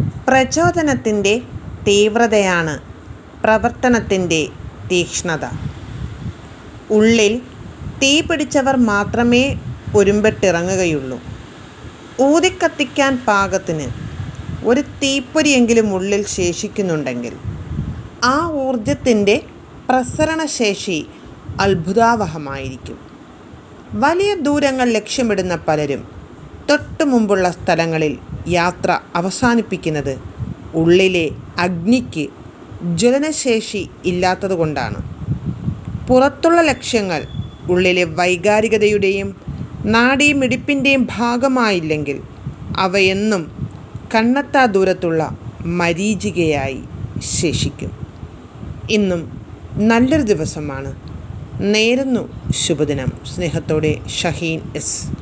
പ്രചോദനത്തിന്റെ തീവ്രതയാണ് പ്രവർത്തനത്തിന്റെ തീക്ഷ്ണത. ഉള്ളിൽ തീ പിടിച്ചവർ മാത്രമേ ഒരുമ്പെട്ടിറങ്ങുകയുള്ളൂ. ഊതിക്കത്തിക്കാൻ പാകത്തിന് ഒരു തീപ്പൊരിയെങ്കിലും ഉള്ളിൽ ശേഷിക്കുന്നുണ്ടെങ്കിൽ ആ ഊർജത്തിന്റെ പ്രസരണശേഷി അത്ഭുതാവഹമായിരിക്കും. വലിയ ദൂരങ്ങൾ ലക്ഷ്യമിടുന്ന പലരും തൊട്ടു മുമ്പുള്ള സ്ഥലങ്ങളിൽ യാത്ര അവസാനിപ്പിക്കുന്നത് ഉള്ളിലെ അഗ്നിക്ക് ജ്വലനശേഷി ഇല്ലാത്തതുകൊണ്ടാണ്. പുറത്തുള്ള ലക്ഷ്യങ്ങൾ ഉള്ളിലെ വൈകാരികതയുടെയും നാഡീമിടിപ്പിന്റെയും ഭാഗമായില്ലെങ്കിൽ അവയെന്നും കണ്ണെത്താ ദൂരത്തുള്ള മരീചികയായി ശേഷിക്കും. ഇന്നും നല്ലൊരു ദിവസമാണ്. നേരുന്നു ശുഭദിനം. സ്നേഹത്തോടെ ഷഹീൻ എസ്.